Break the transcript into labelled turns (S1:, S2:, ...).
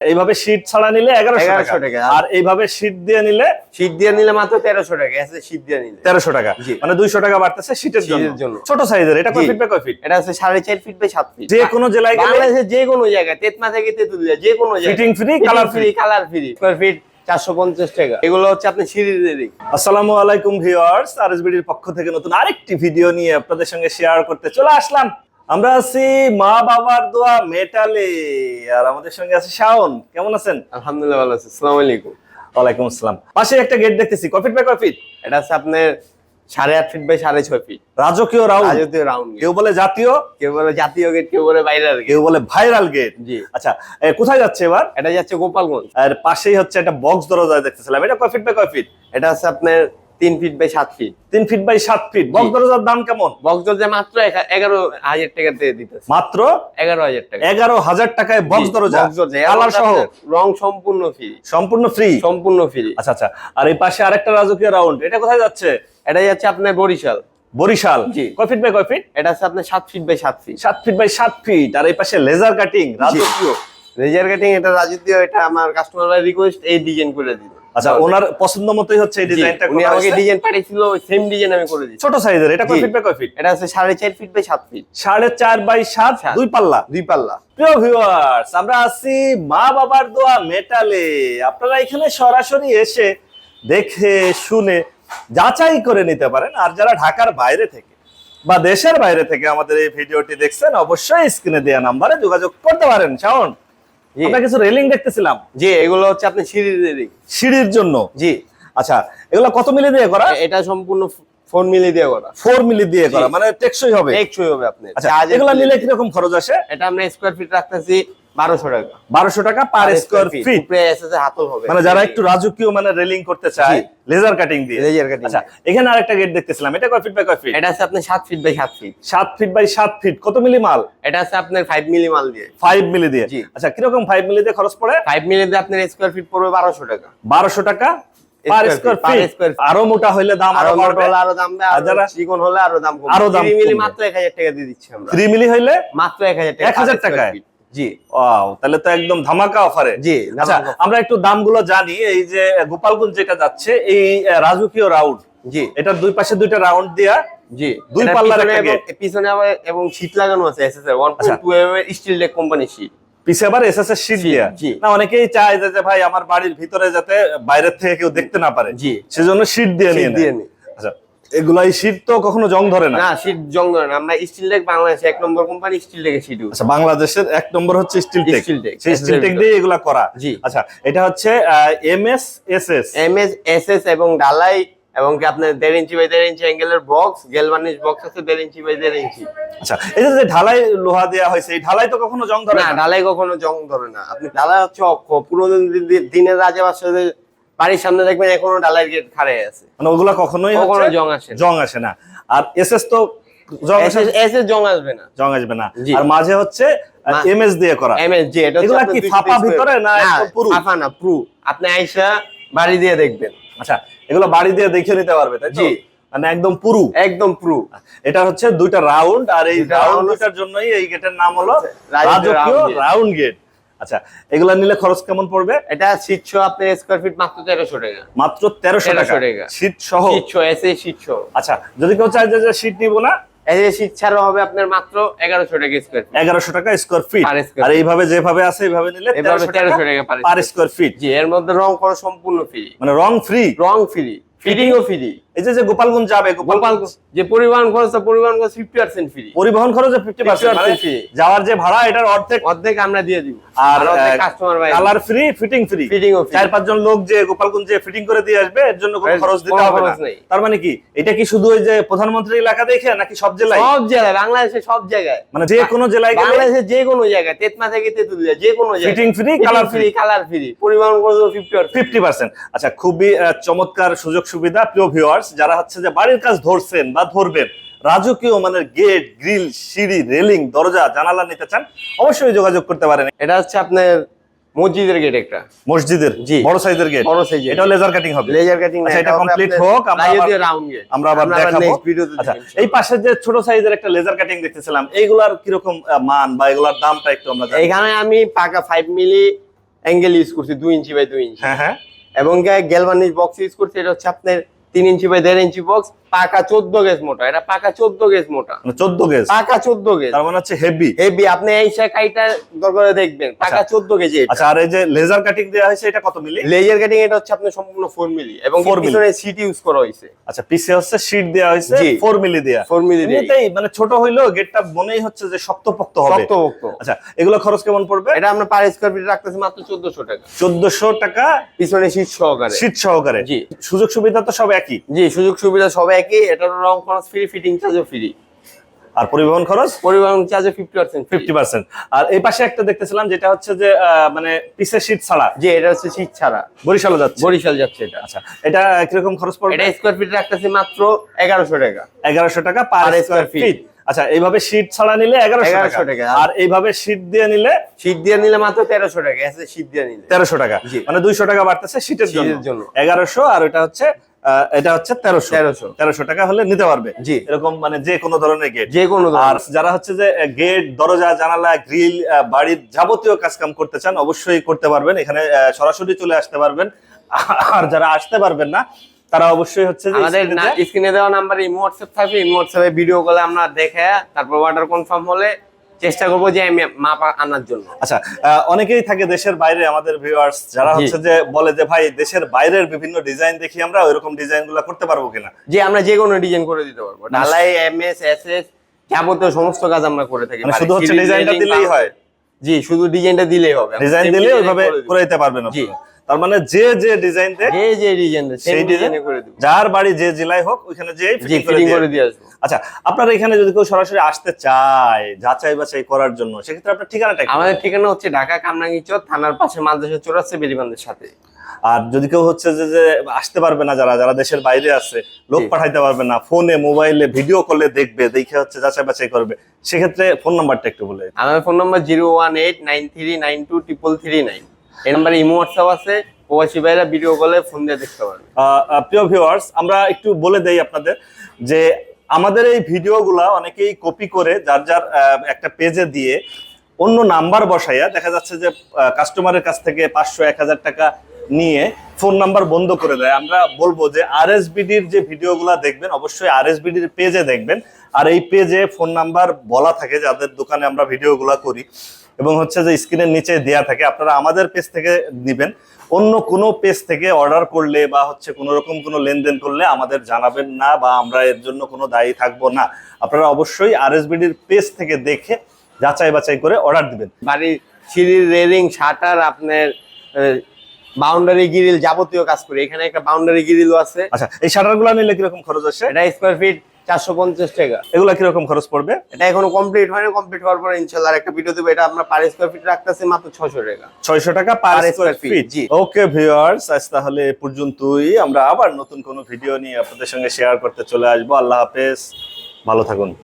S1: এইভাবে শীট ছাড়া নিলে এগারোশো টাকা। আর এইভাবে শীট দিয়ে নিলে
S2: শীত দিয়ে নিলে মাত্র তেরোশো টাকা শীত দিয়ে নিলে।
S1: তেরোশো টাকা। মানে দুইশো টাকা বাড়তেছে শীটের জন্য। ছোট সাইজের এটা কয় ফিট বাই কয় ফিট
S2: এটা হচ্ছে সাড়ে চার ফিট বাই সাত ফিট
S1: যে কোনো জেলায় গেলে
S2: যে কোনো জায়গায় তেতমা থেকে তেতুলিয়া যে কোনো
S1: Fitting free, colour
S2: free colour free square feet চারশো পঞ্চাশ টাকা। এগুলো হচ্ছে আপনি রেডিং
S1: আসসালামু আলাইকুম ভিউয়ার্স আরএসবিডির পক্ষ থেকে নতুন আরেকটি ভিডিও নিয়ে আপনাদের সঙ্গে শেয়ার করতে চলে আসলাম। আমরা আছি মা বাবার দোয়া মেটালে আর আমাদের সঙ্গে আছে শাওন। কেমন আছেন?
S2: আলহামদুলিল্লাহ ভালো আছে। আসসালামু আলাইকুম।
S1: ওয়ালাইকুম আসসালাম। পাশে একটা গেট দেখতেছি। কয় ফিট বাই কয় ফিট
S2: এটা হচ্ছে আপনার সাড়ে আট ফিট বাই সাড়ে ছয় ফিট
S1: রাজকীয় রাউন্ড
S2: রাজকীয় রাউন্ড
S1: কেউ বলে জাতীয়?
S2: কেউ বলে জাতীয় গেট কেউ বলে ভাইরাল গেট
S1: কেউ বলে ভাইরাল গেট
S2: জি।
S1: আচ্ছা এ, কোথায় যাচ্ছে এবার?
S2: এটা যাচ্ছে গোপালগঞ্জ।
S1: আর পাশেই হচ্ছে একটা বক্স দরজা দেখতেছিলাম। এটা কয় ফিট বাই কয় ফিট
S2: এটা হচ্ছে আপনার তিন ফিট বাই সাত ফিট
S1: তিন ফিট বাই সাত ফিট বক্স দরজার দাম কেমন?
S2: বক্স দরজা মাত্র এগারো হাজার টাকা দিয়ে দিতেছে।
S1: মাত্র
S2: এগারো হাজার টাকা।
S1: এগারো হাজার টাকায় বক্স দরজা। কালার সহ?
S2: রং সম্পূর্ণ ফ্রি
S1: সম্পূর্ণ ফ্রি
S2: সম্পূর্ণ ফ্রি
S1: আচ্ছা আচ্ছা। আর এই পাশে আরেকটা রাজকীয় রাউন্ড এটা কোথায় যাচ্ছে?
S2: এটা যাচ্ছে আপনার বরিশাল।
S1: বরিশাল।
S2: জি।
S1: কয় ফিট বাই কয় ফিট
S2: এটা হচ্ছে আপনার সাত ফিট বাই সাত ফিট
S1: সাত ফিট বাই সাত ফিট আর এই পাশে লেজার কাটিং রাজকীয়।
S2: লেজার কাটিং এটা রাজকীয় এটা আমার কাস্টমার রিকোয়েস্ট এই ডিজাইন করে দিল
S1: আচ্ছা ওনার পছন্দ মতোই হচ্ছে এই ডিজাইনটা
S2: উনি আমাকে ডিজাইন পাঠিয়েছিল সেম ডিজাইন আমি করে দিচ্ছি
S1: ছোট সাইজের এটা কয় ফিট বাই কয় ফিট
S2: এটা ফিট বাই ফিট
S1: সাড়ে চার বাই সাত
S2: সাত।
S1: দুই পাল্লা।
S2: দুই পাল্লা।
S1: প্রিয় ভিউয়ার্স আমরা আছি মা বাবার দোয়া মেটালে। আপনারা এখানে সরাসরি এসে দেখে শুনে যাচাই করে নিতে পারেন। আর যারা ঢাকার বাইরে থেকে বা দেশের বাইরে থেকে আমাদের এই ভিডিওটি দেখছেন অবশ্যই স্ক্রিনে দেওয়া নাম্বারে যোগাযোগ করতে পারেন। শাওন। আমরা কিছু রেলিং দেখতেছিলাম।
S2: জি এগুলো হচ্ছে আপনি সিঁড়ির রেলিং
S1: সিঁড়ির জন্য।
S2: জি।
S1: আচ্ছা এগুলো কত মিলি দিয়ে করা?
S2: এটা সম্পূর্ণ ফোর মিলি দিয়ে করা।
S1: ফোর মিলি দিয়ে করা মানে টেকসই হবে।
S2: টেকসই হবে আপনার
S1: আচ্ছা এগুলো নিলে কীরকম খরচ আসে?
S2: এটা আমরা স্কোয়ার ফিট রাখতেছি বারোশো টাকা।
S1: বারোশো টাকা পার স্কোয়ার ফিট
S2: উপরে এসেছে হাতল হবে।
S1: মানে যারা একটু রাজকীয় মানে রেলিং করতে চায় লেজার কাটিং দিয়ে।
S2: লেজার কাটিং
S1: আচ্ছা এখানে আরেকটা গেট দেখতেছিলাম। এটা কয় ফিট বাই কয় ফিট
S2: এটা আছে আপনার সাত ফিট বাই সাত ফিট
S1: সাত ফিট বাই সাত ফিট কত মিলি মাল?
S2: এটা আছে আপনার ফাইভ মিলি মাল দিয়ে।
S1: ফাইভ মিলি দিয়ে।
S2: জি।
S1: আচ্ছা কীরকম ফাইভ মিলি দিয়ে খরচ পড়ে?
S2: ফাইভ মিলি দিয়ে আপনার স্কোয়ার ফিট পড়বে বারোশো টাকা।
S1: বারোশো টাকা পার স্কোয়ার ফিট আরও মোটা হইলে দাম আরও
S2: মোটা হলে আরও দাম
S1: আর
S2: চিকন হলে আরও দাম
S1: আরও দাম
S2: মিলি মাত্র এক হাজার টাকা দিয়ে দিচ্ছি আমরা।
S1: থ্রি মিলি হইলে
S2: মাত্র এক হাজার টাকা
S1: 1000
S2: per square
S1: টাকায়?
S2: feet। জি।
S1: ওয়াও তাহলে তো একদম ধামাকা অফারে
S2: জি
S1: আচ্ছা আমরা একটু দামগুলো জানি এই যে গোপালগঞ্জ যেটা যাচ্ছে এই রাজকীয় রাউন্ড
S2: জি।
S1: এটার দুই পাশে দুইটা রাউন্ড দিয়া
S2: জি।
S1: দুই পাল্লার একটা
S2: পিছনে এবং শীট লাগানো আছে। পয়েন্ট টু এম এর স্টিল লেক কোম্পানি শীট
S1: পিছে আবার এসএস এর শীট
S2: জি,
S1: দিয়া। না অনেকেই চায় যে ভাই আমার বাড়ির ভিতরে যাতে বাইরের থেকে কেউ দেখতে না পারে।
S2: জি।
S1: সেজন্য শীট দিয়ে নিয়ে
S2: দিয়ে
S1: নেয়।
S2: নি
S1: এগুলা এই শীট তো কখনো জং ধরে না।
S2: না শীট জং ধরে না। আমরা স্টিল লেক বাংলাদেশে এক নম্বর কোম্পানি স্টিল শীট
S1: আচ্ছা বাংলাদেশের এক নম্বর হচ্ছে স্টিল টেক
S2: Steel Tech,
S1: সেই স্টিল টেক দিয়ে এগুলা করা।
S2: জি।
S1: আচ্ছা এটা হচ্ছে
S2: এবং ঢালাই এবং কি আপনার দেড় ইঞ্চি বাই দেড় ইঞ্চি অ্যাঙ্গেলের বক্স গেলভানিশ বক্স আছে দেড় ইঞ্চি বাই দেড় ইঞ্চি
S1: আচ্ছা এই যে ঢালাই লোহা দেওয়া হয়েছে এই ঢালাই তো কখনো জং ধরে
S2: না ঢালাই কখনো জং ধরে না। আপনি ঢালাই হচ্ছে অক্ষ পুরোনো দিনের রাজা বাসাদের বাড়ির সামনে দেখবেন এখনও ঢালাই গেট খাড়ে আছে।
S1: মানে ওগুলা কখনোই
S2: কখনো জং আসে।
S1: জং আসে না। আর এস এস তো জং আসে
S2: আসবে না।
S1: জং আসবে না। আর মাঝে হচ্ছে
S2: মা-
S1: এম এস দিয়ে করা।
S2: এম জি এটা হচ্ছে
S1: এগুলা কি
S2: 50
S1: ভিতরে না পুরু?
S2: ফাঁপা না প্রু। আপনি আইসা বাড়ি দিয়ে দেখবেন।
S1: আচ্ছা এগুলো বাড়ি দিয়ে দেখে নিতে পারবে তাই
S2: জি।
S1: মানে একদম পুরু।
S2: একদম প্রু।
S1: এটা হচ্ছে দুইটা রাউন্ড আর এই রাউন্ড দুইটার জন্যই এই গেটের নাম হলো
S2: রাজকীয়।
S1: Round gate. আচ্ছা এগুলা নিলে খরচ কেমন পড়বে?
S2: এটা শীত শীতশো আপনার স্কোয়ার ফিট মাত্র তেরোশো টাকা।
S1: মাত্র তেরোশো
S2: 1300
S1: টাকা। শীত সহ?
S2: শীতশো এস এ শীতশো
S1: আচ্ছা যদি কেউ চায় যে শীত নিব না?
S2: শীত ছাড়া হবে আপনার মাত্র এগারোশো টাকা স্কোয়ার ফিট
S1: এগারোশো টাকা স্কোয়ার ফিট আর এইভাবে যেভাবে আছে এইভাবে নিলে টাকা
S2: পার
S1: স্কোয়ার ফিট
S2: জি এর মধ্যে রং করা সম্পূর্ণ ফ্রি
S1: মানে রং ফ্রি
S2: রং ফ্রি ফিটিংও ফ্রি
S1: এই যে যে গোপালগঞ্জ যাবে গোপালগঞ্জ
S2: যে পরিবহন খরচ পরিবহন খরচ ফিফটি পার্সেন্ট ফ্রি
S1: পরিবহন খরচে ফিফটি পার্সেন্ট
S2: 50%
S1: যাওয়ার যে ভাড়া এটার অর্ধেক
S2: অর্ধেক আমরা দিয়ে দিব।
S1: আর
S2: কাস্টমার ভাই
S1: কালার ফ্রি ফিটিং ফ্রি
S2: ফিটিংও
S1: চার পাঁচজন লোক যে গোপালগঞ্জে ফিটিং করে দিয়ে আসবে এর জন্য কোনো খরচ দিতে হবে না। তার মানে কি? এটা কি শুধু ওই যে প্রধানমন্ত্রী এলাকা দেখে নাকি সব জেলায়?
S2: সব বাংলাদেশে সব জায়গায়।
S1: মানে যে কোনো জেলায় গেলে
S2: যে কোনো জায়গায় তেতমা থেকে তেতুলিয়া যে কোনো জায়গায়।
S1: Fitting free colour free
S2: colour free পরিবহন খরচ ফিফটি পার্সেন্ট
S1: ফিফটি পার্সেন্ট আচ্ছা খুবই চমৎকার সুযোগ সুবিধা প্রিয় ভিউয়ার্স যারা হচ্ছে যে বাড়ির কাজ ধরছেন বা ধরবেন রাজকীয় মানে গেট গ্রিল সিঁড়ি রেলিং দরজা জানালা নিতে চান অবশ্যই যোগাযোগ করতে পারেন।
S2: এটা হচ্ছে আপনার মসজিদের গেট একটা।
S1: মসজিদের?
S2: জি।
S1: বড় সাইজের গেট
S2: বড় সাইজের
S1: এটা লেজার কাটিং হবে।
S2: লেজার কাটিং
S1: আচ্ছা, এটা complete হোক, আমরা
S2: রাউন্ড গেট
S1: আমরা আবার দেখাবো। আচ্ছা এই পাশে যে ছোট সাইজের একটা লেজার কাটিং দেখতেছিলাম এইগুলার মান বা এগুলার দামটা একটু আমরা
S2: এখানে আমি পাকা ফাইভ মিলি অ্যাঙ্গেল ইউজ করছি দুই ইঞ্চি বাই দুই ইঞ্চি
S1: হ্যাঁ হ্যাঁ।
S2: এবং গ্যালভানিজ বক্স ইউজ করছি এটা হচ্ছে আপনার তিন ইঞ্চি বাই দেড় ইঞ্চি বক্স পাকা চোদ্দ গেজ মোটা। এটা পাকা চোদ্দ গেজ মোটা।
S1: মানে চোদ্দ গেজ।
S2: পাকা চোদ্দ গেজ।
S1: তার মানে হচ্ছে হেভি
S2: হেভি আপনি এই কাইটা দরকারে দেখবেন। পাকা চোদ্দ কেজি
S1: আচ্ছা আর এই যে লেজার কাটিং দেওয়া হয়েছে এটা কত মিলি?
S2: লেজার কাটিং এটা হচ্ছে আপনার সম্পূর্ণ ফোর মিলি। এবং
S1: 4 মিলি।
S2: পিছনে সিট ইউজ করা হয়েছে।
S1: আচ্ছা পিছে হচ্ছে শীট দেওয়া হয়েছে। ফোর মিলি দেওয়া
S2: ফোর মিলি
S1: এমনিতেই মানে ছোট হইলেও গেটটা মনেই হচ্ছে যে শক্তপোক্ত হবে।
S2: শক্ত ভক্ত
S1: আচ্ছা এগুলো খরচ কেমন পড়বে?
S2: এটা আমরা পার স্কোয়ার ফিট রাখতেছি মাত্র চোদ্দশো টাকা।
S1: চোদ্দশো টাকা
S2: পিছনে সিট সহকারে।
S1: সিট সহকারে।
S2: জি।
S1: সুযোগ সুবিধা তো সব একই
S2: জি সুযোগ সুবিধা সব একই এটার রং খরচ ফ্রি ফিটিং চার্জও ফ্রি
S1: আর পরিবহন খরচ?
S2: পরিবহন চার্জে ফিফটি পার্সেন্ট
S1: ফিফটি পার্সেন্ট আর এই পাশে একটা দেখতেছিলাম যেটা হচ্ছে যে মানে পিসের শীত ছাড়া।
S2: যে এটা হচ্ছে সিট ছাড়া।
S1: বরিশাল যাচ্ছে?
S2: বরিশাল যাচ্ছে এটা।
S1: আচ্ছা এটা কীরকম খরচ পড়বে?
S2: এটা স্কোয়ার ফিট রাখতেছি মাত্র এগারোশো টাকা।
S1: এগারোশো টাকা পার স্কোয়ার ফিট আচ্ছা এইভাবে শীট ছাড়া নিলে এগারোশো টাকা। আর এইভাবে শীট দিয়ে নিলে
S2: শীত দিয়ে নিলে মাত্র তেরোশো টাকা শীত দিয়ে নিলে।
S1: তেরোশো টাকা। মানে দুইশো টাকা বাড়তেছে শীটের জন্য। এগারোশো আর এটা হচ্ছে এটা হচ্ছে তেরোশো।
S2: 1300
S1: তেরোশো টাকা হলে নিতে পারবে।
S2: জি।
S1: এরকম মানে যে কোনো ধরনের গেট
S2: যে কোনো
S1: আর যারা হচ্ছে যে গেট দরজা জানালা গ্রিল বাড়ির যাবতীয় কাজ কাম করতে চান অবশ্যই করতে পারবেন। এখানে সরাসরি চলে আসতে পারবেন। আর যারা আসতে পারবেন না তারা অবশ্যই হচ্ছে
S2: আমাদের স্ক্রিনে দেওয়া নাম্বার ইমো হোয়াটসঅ্যাপ থাকবে ইমো হোয়াটসঅ্যাপে ভিডিও কলে আমরা দেখে তারপর অর্ডার কনফার্ম হলে চেষ্টা করব যে আমি মাপ আনার জন্য।
S1: আচ্ছা অনেকেই থাকে দেশের বাইরে আমাদের ভিউয়ার্স যারা হচ্ছে যে বলে যে ভাই দেশের বাইরের বিভিন্ন ডিজাইন দেখি আমরা ওইরকম ডিজাইনগুলা করতে পারব কিনা?
S2: যে আমরা যে কোনো ডিজাইন করে দিতে পারব। ঢালাই এম এস এস এস যাবতীয় সমস্ত কাজ আমরা করে থাকি।
S1: মানে শুধু হচ্ছে ডিজাইনটা দিলেই হয়?
S2: জি শুধু ডিজাইনটা দিলেই হবে।
S1: ডিজাইন দিলে ওইভাবে।
S2: করে
S1: দিতে পারবেন
S2: জি।
S1: তার মানে যে যে ডিজাইন
S2: যে যে ডিজাইন
S1: সেই
S2: সেই
S1: ডিজাইন
S2: করে দিব।
S1: যার বাড়ি যে জেলায় হোক ওইখানে যে
S2: ফিটিং করে দিয়ে আসব।
S1: আচ্ছা আপনারা এখানে যদি কেউ সরাসরি আসতে চায় যাচাই বাছাই করার জন্য সেক্ষেত্রে আপনার ঠিকানাটা?
S2: আমাদের ঠিকানা হচ্ছে ঢাকা কামরাঙ্গিচর থানার পাশে মাদ্রাসা চৌরাস্তা বেরিবান্ধের সাথে।
S1: আর যদি কেউ হচ্ছে যে যে আসতে পারবে না যারা যারা দেশের বাইরে আছে লোক পাঠাইতে পারবে না ফোনে মোবাইলে ভিডিও কলে দেখবে দেখে হচ্ছে যাচাই বাছাই করবে সেক্ষেত্রে ফোন নাম্বারটা একটু বলে
S2: আমার phone number zero one eight nine three nine two triple three nine এই নাম্বারে ইমো হোয়াটসঅ্যাপ আছে। প্রবাসী ভাইরা ভিডিও কলে ফোন দিয়ে দেখতে পারবে।
S1: প্রিয় ভিউয়ার্স আমরা একটু বলে দেই আপনাদের যে আমাদের এই ভিডিওগুলা অনেকেই কপি করে যার যার একটা পেজে দিয়ে অন্য নাম্বার বসাইয়া দেখা যাচ্ছে যে কাস্টমারের কাছ থেকে পাঁচশো, এক হাজার টাকা নিয়ে ফোন নাম্বার বন্ধ করে দেয়। আমরা বলব যে আর যে ভিডিওগুলা দেখবেন, অবশ্যই আর পেজে দেখবেন। আর এই পেজে ফোন নাম্বার বলা থাকে যাদের দোকানে আমরা ভিডিওগুলা করি। এবং হচ্ছে যে স্ক্রিনের নিচে দেয়া থাকে আপনারা আমাদের পেজ থেকে নিবেন অন্য কোনো পেজ থেকে অর্ডার করলে বা হচ্ছে কোনো রকম কোনো লেনদেন করলে আমাদের জানাবেন না বা আমরা এর জন্য কোনো দায়ী থাকব না। আপনারা অবশ্যই আর পেজ থেকে দেখে যাচাই বাছাই করে অর্ডার দিবেন।
S2: বাড়ির সিঁড়ির রেলিং শাটার আপনার বাউন্ডারি গিরিল যাবতীয় কাজ করি। এখানে একটা বাউন্ডারি গিরিলও আছে।
S1: আচ্ছা এই শাটারগুলো নিলে কীরকম খরচ আসে?
S2: এটা স্কোয়ার ফিট চারশো পঞ্চাশ টাকা।
S1: এগুলা কীরকম খরচ পড়বে?
S2: এটা এখনও কমপ্লিট হয়নি কমপ্লিট হওয়ার পর ইনশাল্লাহ একটা ভিডিও দেবো। এটা আমরা পার স্কোয়ার ফিট রাখতেছি মাত্র ছশো টাকা।
S1: ছয়শো টাকা পার
S2: Per
S1: স্কোয়ার ফিট
S2: জি।
S1: ওকে ভিউয়ার্স আজ তাহলে পর্যন্তই। আমরা আবার নতুন কোনো ভিডিও নিয়ে আপনাদের সঙ্গে শেয়ার করতে চলে আসব। আল্লাহ হাফেজ। ভালো থাকুন।